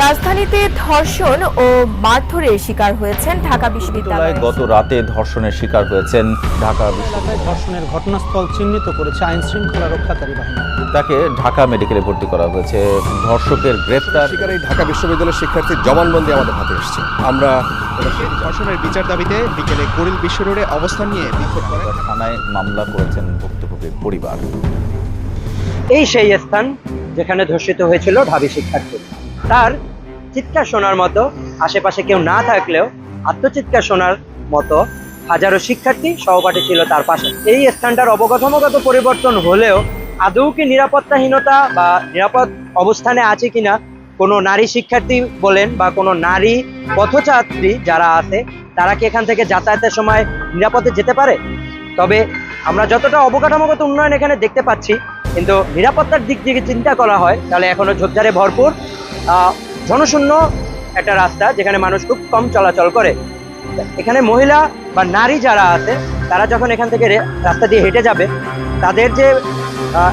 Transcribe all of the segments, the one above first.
রাজধানীতে ধর্ষণ ও মারধরের শিকার হয়েছেন ঢাকা বিশ্ববিদ্যালয়ে গত রাতে ধর্ষণের শিকার হয়েছেন ঢাকা বিশ্ববিদ্যালয়। ধর্ষণের ঘটনাস্থল চিহ্নিত করেছে আইন শৃঙ্খলা রক্ষাকারী বাহিনী। তাকে ঢাকা মেডিকেলে ভর্তি করা হয়েছে। ধর্ষকের গ্রেফতার শিকার এই ঢাকা বিশ্ববিদ্যালয়ের শিক্ষার্থীর জবানবন্দি আমাদের হাতে এসেছে। আমরা ধর্ষণের বিচার দাবিতে বিকেলে কুড়িল বিশ্ব রোডে অবস্থান নিয়ে বিক্ষোভ করে থানায় মামলা করেছেন ভুক্তভোগীর পরিবার। এই সেই স্থান যেখানে ধর্ষিত হয়েছিল ঢাবি শিক্ষার্থী তার চিৎকার শোনার মতো, আশেপাশে কেউ না থাকলেও আত্মচিৎকার শোনার মতো হাজারো শিক্ষার্থী সহপাঠী ছিল তার পাশে। এই স্থানটার অবকাঠামোগত পরিবর্তন হলেও আদৌ কি নিরাপত্তাহীনতা বা নিরাপদ অবস্থানে আছে কিনা কোনো নারী শিক্ষার্থী বলেন বা কোনো নারী পথছাত্রী যারা আছে, তারা কি এখান থেকে যাতায়াতের সময় নিরাপদে যেতে পারে? তবে আমরা যতটা অবকাঠামোগত উন্নয়ন এখানে দেখতে পাচ্ছি, কিন্তু নিরাপত্তার দিক থেকে চিন্তা করা হয়, তাহলে এখনও ঝোপঝাড়ে ভরপুর। জনশূন্য একটা রাস্তা যেখানে মানুষ খুব কম চলাচল করে। এখানে মহিলা বা নারী যারা আছে, তারা যখন এখান থেকে রাস্তা দিয়ে হেঁটে যাবে, তাদের যে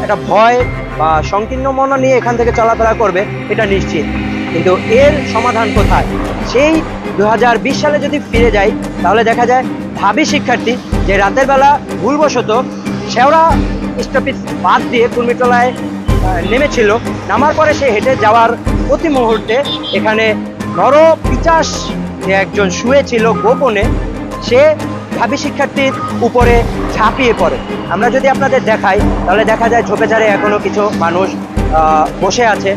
একটা ভয় বা সংকীর্ণ মন নিয়ে এখান থেকে চলাফেরা করবে, এটা নিশ্চিত। কিন্তু এর সমাধান কোথায়? সেই দু হাজার বিশ সালে যদি ফিরে যাই, তাহলে দেখা যায় ভাবি শিক্ষার্থী যে রাতের বেলা ভুলবশত শেওড়া স্টপেজ বাদ দিয়ে কুর্মিটলায় নেমেছিল। নামার পরে সে হেঁটে যাওয়ার প্রতি মুহূর্তে এখানে নর পিচাস যে একজন শুয়েছিল গোপনে, সে ভাবি শিক্ষার্থীর উপরে ঝাঁপিয়ে পড়ে। আমরা যদি আপনাদের দেখাই, তাহলে দেখা যায় ঝোপে ঝাড়ে এখনও কিছু মানুষ বসে আছে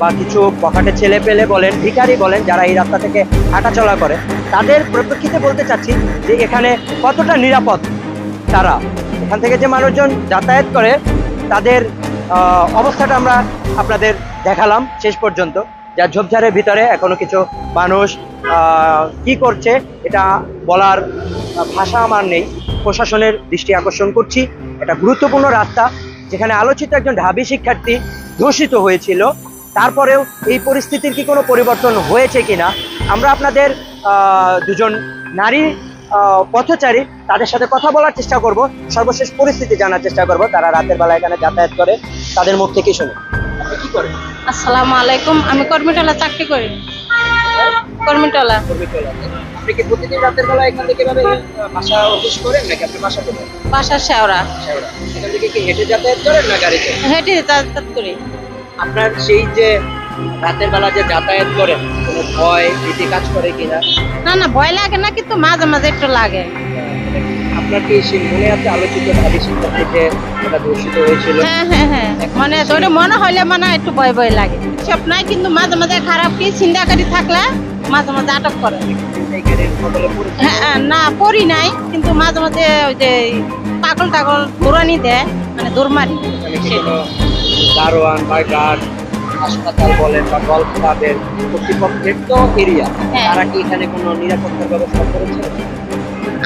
বা কিছু পকেটে ছেলে পেলে বলেন ভিকারি বলেন, যারা এই রাস্তা থেকে হাঁটাচলা করে, তাদের প্রপ্রেক্ষিতে বলতে চাচ্ছি যে এখানে কতটা নিরাপদ তারা। এখান থেকে যে মানুষজন যাতায়াত করে, তাদের অবস্থাটা আমরা আপনাদের দেখালাম শেষ পর্যন্ত। যা ঝোপঝাড়ের ভিতরে এখনও কিছু মানুষ কি করছে এটা বলার ভাষা আমার নেই। প্রশাসনের দৃষ্টি আকর্ষণ করছি। এটা গুরুত্বপূর্ণ রাস্তা যেখানে আলোচিত একজন ঢাবি শিক্ষার্থী ধর্ষিত হয়েছিল। তারপরেও এই পরিস্থিতির কি কোনো পরিবর্তন হয়েছে কিনা? আমরা আপনাদের দুজন নারী পথচারী তাদের সাথে কথা বলার চেষ্টা করব। সর্বশেষ পরিস্থিতি জানার চেষ্টা করব। তারা রাতের বেলা এখানে যাতায়াত করে। তাদের মুখ থেকে শুনে আপনি কি করেন? আসসালামু আলাইকুম। আমি কর্মীটলা চাকরি করি। কর্মীটলা। আপনি কি প্রতিদিন রাতের বেলা এখান থেকে বাসা অফিস করেন নাকি আপনি বাসা করেন বাসার শেওড়া। এখান থেকে কি হেঁটে যাতায়াত করেন না গাড়িতে? হেঁটে যাতায়াত করি। আপনার সেই যে রাতের বেলা যে যাতায়াত করেন কোনো ভয় ভীতি কাজ করে কিনা? না না ভয় লাগে না কিন্তু মাঝে মাঝে একটু লাগে। আপনার কি সেই মনে আছে আলোচিত ভাবি শিক্ষার্থী যে এটা দূষিত হয়েছিল? হ্যাঁ হ্যাঁ হ্যাঁ মানে তোরে মনে হইলে মানে একটু ভয় ভয় লাগে। সব নাই কিন্তু মাঝে মাঝে খারাপ কি চিন্তাকারী থাকলে মাঝে মাঝে আটক করে। না পড়ি নাই কিন্তু মাঝে মাঝে ওই যে পাগল টাগল দৌড়ানি দেয় মানে দৌড় মারি দারোয়ান বা গার্ড হাসপাতাল বলেন বা গল্প ক্লাবের কর্তৃপক্ষের তো এরিয়া হ্যাঁ। তারা কি এখানে কোনো নিরাপত্তার ব্যবস্থা করেছে?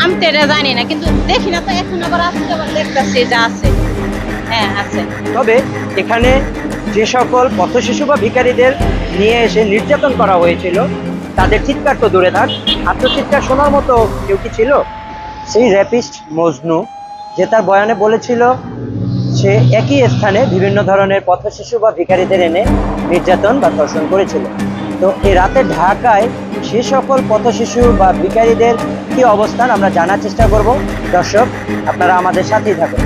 আমি তো এটা জানি না কিন্তু দেখি না তো এখন আবার আজকে আবার দেখতেছি যে আছে। হ্যাঁ আছে। তবে এখানে যে সকল পথশিশু বা ভিখারিদের নিয়ে এসে নির্যাতন করা হয়েছিল তাদের চিৎকার তো দূরে থাক। আত্মচিৎকার শোনার মতো কেউ কি ছিল? সেই র্যাপিস্ট মজনু যে তার বয়ানে বলেছিল সে একই স্থানে বিভিন্ন ধরনের পথশিশু বা ভিখারিদের এনে নির্যাতন বা ধর্ষণ করেছিল। তো এই রাতে ঢাকায় সে সকল পথশিশু বা ভিখারিদের কি অবস্থান আমরা জানার চেষ্টা করব? দর্শক, আপনারা আমাদের সাথেই থাকুন।